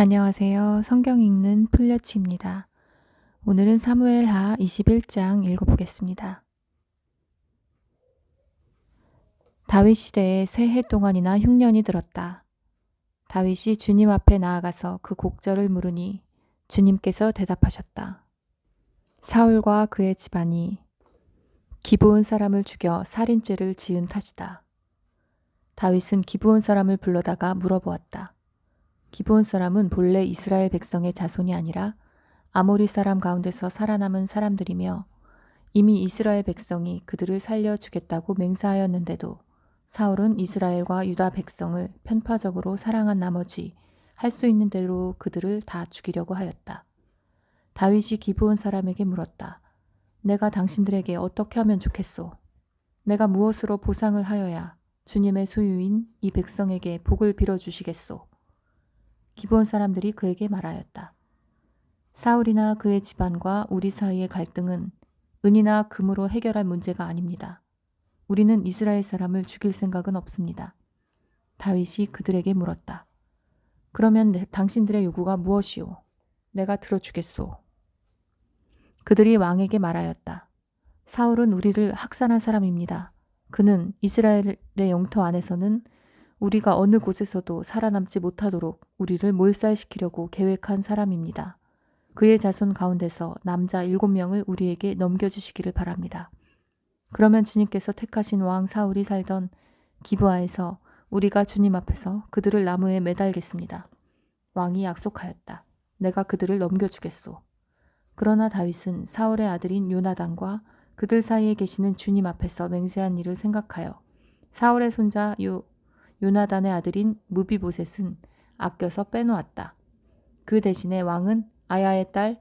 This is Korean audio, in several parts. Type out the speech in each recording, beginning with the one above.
안녕하세요. 성경 읽는 풀려치입니다. 오늘은 사무엘하 21장 읽어보겠습니다. 다윗 시대에 세 해 동안이나 흉년이 들었다. 다윗이 주님 앞에 나아가서 그 곡절을 물으니 주님께서 대답하셨다. 사울과 그의 집안이 기브온 사람을 죽여 살인죄를 지은 탓이다. 다윗은 기브온 사람을 불러다가 물어보았다. 기브온 사람은 본래 이스라엘 백성의 자손이 아니라 아모리 사람 가운데서 살아남은 사람들이며 이미 이스라엘 백성이 그들을 살려 주겠다고 맹세하였는데도 사울은 이스라엘과 유다 백성을 편파적으로 사랑한 나머지 할 수 있는 대로 그들을 다 죽이려고 하였다. 다윗이 기브온 사람에게 물었다. 내가 당신들에게 어떻게 하면 좋겠소? 내가 무엇으로 보상을 하여야 주님의 소유인 이 백성에게 복을 빌어 주시겠소? 기브온 사람들이 그에게 말하였다. 사울이나 그의 집안과 우리 사이의 갈등은 은이나 금으로 해결할 문제가 아닙니다. 우리는 이스라엘 사람을 죽일 생각은 없습니다. 다윗이 그들에게 물었다. 그러면 내, 당신들의 요구가 무엇이오? 내가 들어주겠소. 그들이 왕에게 말하였다. 사울은 우리를 학살한 사람입니다. 그는 이스라엘의 영토 안에서는 우리가 어느 곳에서도 살아남지 못하도록 우리를 몰살시키려고 계획한 사람입니다. 그의 자손 가운데서 남자 일곱 명을 우리에게 넘겨주시기를 바랍니다. 그러면 주님께서 택하신 왕 사울이 살던 기브아에서 우리가 주님 앞에서 그들을 나무에 매달겠습니다. 왕이 약속하였다. 내가 그들을 넘겨주겠소. 그러나 다윗은 사울의 아들인 요나단과 그들 사이에 계시는 주님 앞에서 맹세한 일을 생각하여 사울의 손자 요 요나단의 아들인 무비보셋은 아껴서 빼놓았다. 그 대신에 왕은 아야의 딸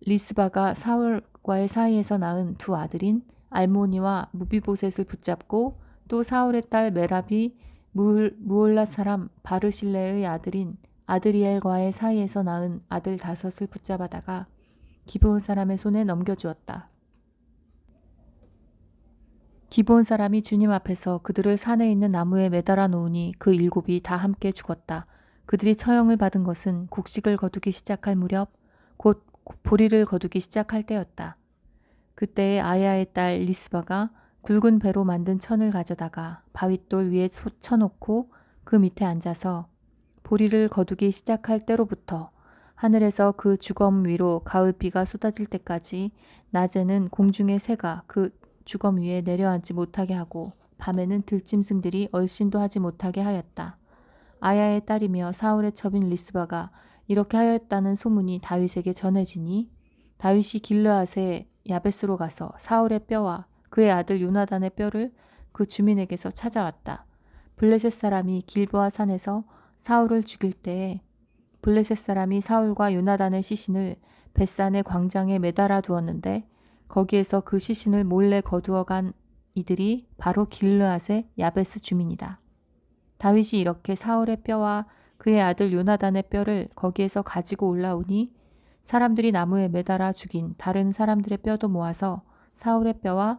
리스바가 사울과의 사이에서 낳은 두 아들인 알모니와 무비보셋을 붙잡고 또 사울의 딸 메라비 무올라 사람 바르실레의 아들인 아드리엘과의 사이에서 낳은 아들 다섯을 붙잡아다가 기브온 사람의 손에 넘겨주었다. 기본 사람이 주님 앞에서 그들을 산에 있는 나무에 매달아 놓으니 그 일곱이 다 함께 죽었다. 그들이 처형을 받은 것은 곡식을 거두기 시작할 무렵 곧 보리를 거두기 시작할 때였다. 그때에 아야의 딸 리스바가 굵은 배로 만든 천을 가져다가 바윗돌 위에 쳐놓고 그 밑에 앉아서 보리를 거두기 시작할 때로부터 하늘에서 그 주검 위로 가을비가 쏟아질 때까지 낮에는 공중의 새가 그 주검 위에 내려앉지 못하게 하고 밤에는 들짐승들이 얼씬도 하지 못하게 하였다. 아야의 딸이며 사울의 첩인 리스바가 이렇게 하였다는 소문이 다윗에게 전해지니 다윗이 길르앗의 야베스로 가서 사울의 뼈와 그의 아들 요나단의 뼈를 그 주민에게서 찾아왔다. 블레셋 사람이 길보아 산에서 사울을 죽일 때에 블레셋 사람이 사울과 요나단의 시신을 벳산의 광장에 매달아 두었는데 거기에서 그 시신을 몰래 거두어 간 이들이 바로 길르앗의 야베스 주민이다. 다윗이 이렇게 사울의 뼈와 그의 아들 요나단의 뼈를 거기에서 가지고 올라오니 사람들이 나무에 매달아 죽인 다른 사람들의 뼈도 모아서 사울의 뼈와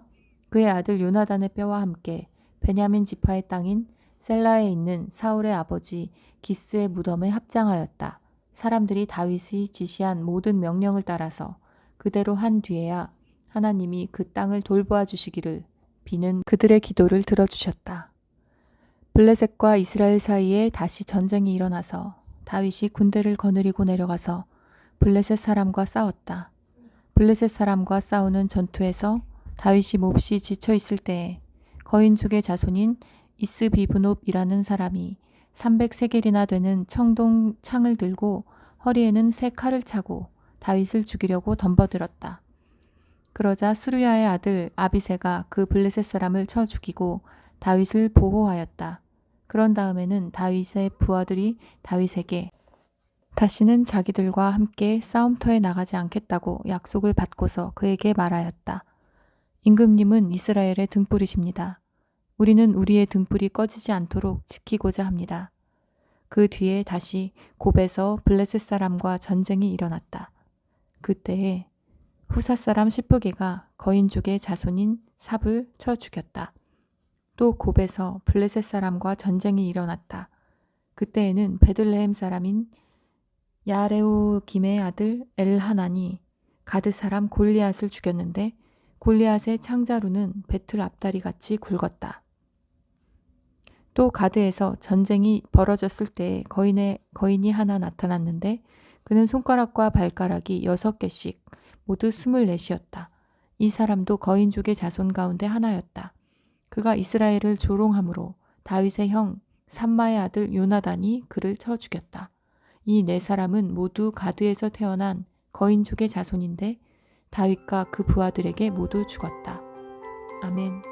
그의 아들 요나단의 뼈와 함께 베냐민 지파의 땅인 셀라에 있는 사울의 아버지 기스의 무덤에 합장하였다. 사람들이 다윗이 지시한 모든 명령을 따라서 그대로 한 뒤에야 하나님이 그 땅을 돌보아 주시기를 비는 그들의 기도를 들어주셨다. 블레셋과 이스라엘 사이에 다시 전쟁이 일어나서 다윗이 군대를 거느리고 내려가서 블레셋 사람과 싸웠다. 블레셋 사람과 싸우는 전투에서 다윗이 몹시 지쳐 있을 때에 거인족의 자손인 이스비브놉이라는 사람이 300세겔이나 되는 청동 창을 들고 허리에는 새 칼을 차고 다윗을 죽이려고 덤버들었다. 그러자 스루야의 아들 아비세가 그 블레셋 사람을 쳐 죽이고 다윗을 보호하였다. 그런 다음에는 다윗의 부하들이 다윗에게 다시는 자기들과 함께 싸움터에 나가지 않겠다고 약속을 받고서 그에게 말하였다. 임금님은 이스라엘의 등불이십니다. 우리는 우리의 등불이 꺼지지 않도록 지키고자 합니다. 그 뒤에 다시 곱에서 블레셋 사람과 전쟁이 일어났다. 그때에 후사 사람 시프게가 거인족의 자손인 삽을 쳐 죽였다. 또 곱에서 블레셋 사람과 전쟁이 일어났다. 그때에는 베들레헴 사람인 야레오 김의 아들 엘하난이 가드 사람 골리앗을 죽였는데 골리앗의 창자루는 배틀 앞다리 같이 굵었다. 또 가드에서 전쟁이 벌어졌을 때 거인의 거인이 하나 나타났는데 그는 손가락과 발가락이 여섯 개씩 모두 스물넷이었다. 이 사람도 거인족의 자손 가운데 하나였다. 그가 이스라엘을 조롱함으로 다윗의 형 삼마의 아들 요나단이 그를 쳐 죽였다. 이 네 사람은 모두 가드에서 태어난 거인족의 자손인데 다윗과 그 부하들에게 모두 죽었다. 아멘.